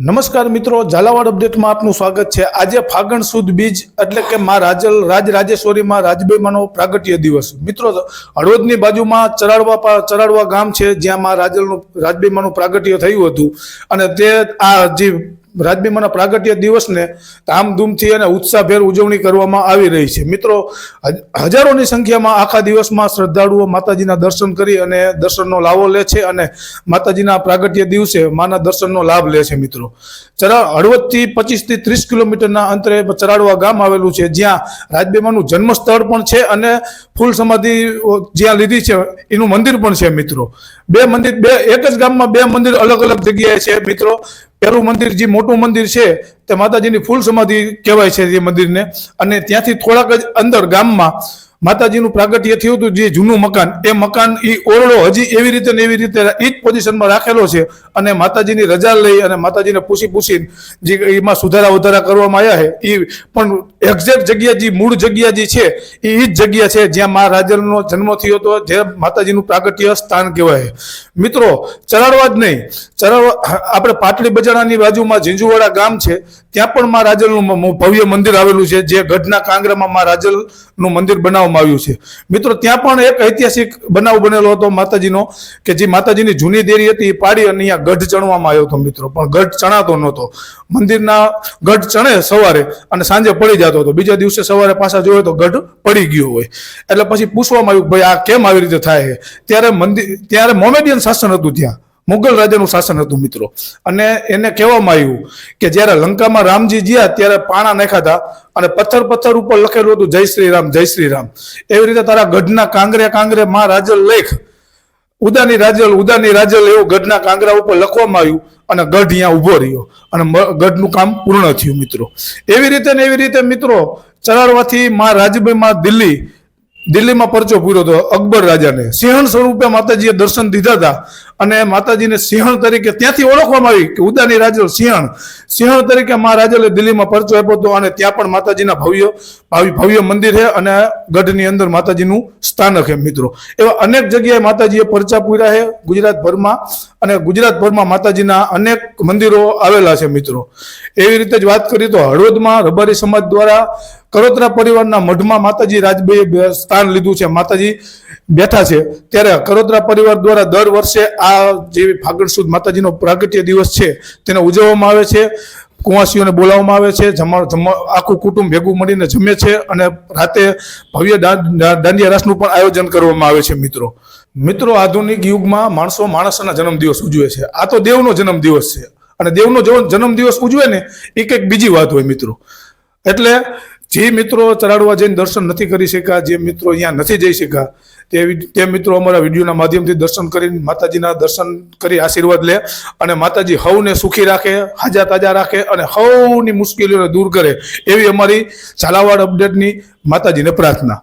નમસ્કાર મિત્રો, ઝાલાવાડ અપડેટમાં આપનું સ્વાગત છે. આજે ફાગણ સુદ બીજ એટલે કે માં રાજલ, રાજ રાજેશ્વરીમાં રાજબેમાનો પ્રાગટ્ય દિવસ. મિત્રો, હળવદની બાજુમાં ચરાડવા ચરાડવા ગામ છે, જ્યાં માં રાજલનું, રાજબેમાનું પ્રાગટ્ય થયું હતું. અને તે, આ જે રાજબીમાના પ્રાગટ્ય દિવસને ધામધૂમથી અને ઉત્સાહભેર ઉજવણી કરવામાં આવી રહી છે. મિત્રો, હજ- હજારોની સંખ્યામાં આખા દિવસમાં શ્રદ્ધાળુઓ માતાજીના દર્શન કરી અને દર્શનનો લાવો લે છે અને માતાજીના પ્રાગટ્ય દિવસે માના દર્શનનો લાભ લે છે મિત્રો. ચરા, હળવદથી પચીસથી ત્રીસ કિલોમીટરના અંતરે ચરાડવા ગામ આવેલું છે. જ્યાં રાજબીમાનું જન્મસ્થળ પણ છે અને ફૂલ સમાધિ જ્યાં લીધી છે, એનું મંદિર પણ છે મિત્રો. બે મંદિર, બે, એક જ ગામમાં બે મંદિર અલગ અલગ જગ્યાએ છે મિત્રો. પેલું મંદિર જે મોટું મંદિર છે, તે માતાજીની ફૂલ સમાધિ કહેવાય છે તે મંદિરને. અને ત્યાંથી થોડાક જ અંદર ગામમાં માતાજીનું પ્રાગટ્ય થયું હતું જે જૂનું મકાન. એ મકાન એ ઓરડો હજી એવી રીતે ને એવી રીતે એ જ પોઝિશનમાં રાખેલો છે અને માતાજીની રજા લઈ અને માતાજીને પૂછી પૂછીને જે એમાં સુધારા વધારા કરવામાં આવ્યા છે એ પણ એક્ઝેક્ટ જગ્યા જે મૂળ જગ્યા જે છે એ એ જ જગ્યા છે જ્યાં મા રાજલનો જન્મ થયો હતો, જે માતાજીનું પ્રાગટ્ય સ્થાન કહેવાય મિત્રો ચરાડવા જ નહીં. ચરાડવા આપણે પાટલી બજાણાની બાજુમાં ઝીંઝુવાડા ગામ છે, ત્યાં પણ મા રાજલનું ભવ્ય મંદિર આવેલું છે, જે ગઢના કાંગરામાં મા રાજલનું મંદિર બનાવવામાં આવ્યું છે. મિત્રો, ત્યાં પણ એક ઐતિહાસિક બનાવ બનેલો હતો માતાજીનો, કે જે માતાજીની જૂની દેરી હતી, એ પાડી અને અહીંયા ગઢ ચણવામાં આવ્યો હતો મિત્રો. પણ ગઢ ચણાતો નહોતો. મંદિરના ગઢ ચણે સવારે અને સાંજે પડી જતો હતો. બીજા દિવસે સવારે પાછા જોયો તો ગઢ પડી ગયો હોય. એટલે પછી પૂછવામાં આવ્યું ભાઈ આ કેમ આવી રીતે થાય ત્યારે મંદિર, ત્યારે મોમેડિયન શાસન હતું ત્યાં. મુગલ રાજાનું શાસન હતું, મિત્રો. અને એને કહેવામાં આવ્યું કે જ્યારે લંકામાં રામજી ગયા, ત્યારે પાણા નાખ્યા હતા અને પથ્થર પથ્થર ઉપર લખેલું હતું, જય શ્રી રામ, જય શ્રી રામ. એવી રીતે તારા ગઢના કાંગરે કાંગરે માં રાજલ લેખ, ઉદાની રાજલ ઉદાની રાજલ એવું ગઢના કાંગરા ઉપર લખવામાં આવ્યું અને ગઢ અહીંયા ઊભો રહ્યો. અને ગઢનું કામ પૂર્ણ થયું, મિત્રો. એવી રીતે ને એવી રીતે, મિત્રો, ચરાડવાથી માં રાજભાઈમાં દિલ્હી દિલ્હીમાં પરચો પૂર્યો હતો અકબર રાજાને. સિંહણ સ્વરૂપે માતાજીએ દર્શન દીધા હતા અને માતાજીને સિંહણ તરીકે ત્યાંથી ઓળખવામાં આવી કે ઉદાની રાજલ સિંહણ. સિંહણ તરીકે મા રાજલે દિલ્હીમાં પરચો આપ્યો હતો અને ત્યાં પણ માતાજીના ભવ્ય, ભાવિ, ભવ્ય મંદિર છે અને ગઢની અંદર માતાજીનું સ્થાનક છે મિત્રો. એવા અનેક જગ્યાએ માતાજીએ પરચા પૂર્યા છે ગુજરાતભરમાં અને ગુજરાતભરમાં માતાજીના અનેક મંદિરો આવેલા છે મિત્રો. એવી રીતે જ વાત કરીએ તો હળવદમાં રબારી સમાજ દ્વારા કરોતરા પરિવારના મઢમાં માતાજી રાજભાઈએ સ્થાન લીધું છે. માતાજી બેઠા છે. ત્યારે કરોતરા પરિવાર દ્વારા દર વર્ષે આ જે ફાગણ સુદ માતાજીનો પ્રાગટ્ય દિવસ છે, તેને ઉજવવામાં આવે છે. કુંવાસીઓને બોલાવવામાં આવે છે. જમા જમા, આખું કુટુંબ ભેગું મળીને જમે છે અને રાતે ભવ્ય દાંડિયા રાસનું પણ આયોજન કરવામાં આવે છે, મિત્રો. મિત્રો, આધુનિક યુગમાં માણસો માણસના જન્મદિવસ ઉજવે છે. આ તો દેવનો જન્મદિવસ છે. અને દેવનો જન્મદિવસ ઉજવે ને એક એક બીજી વાત હોય, મિત્રો. એટલે જે મિત્રો ચરાડવા જઈને દર્શન નથી કરી શક્યા, જે મિત્રો અહીંયા નથી જઈ શક્યા, તે તે મિત્રો અમારા વિડીયોના માધ્યમથી દર્શન કરીને માતાજીના દર્શન કરી આશીર્વાદ લે અને માતાજી હવને સુખી રાખે, હાજા તાજા રાખે અને હવની મુશ્કેલીઓને દૂર કરે એવી અમારી ઝાલાવાડ અપડેટની માતાજીને પ્રાર્થના.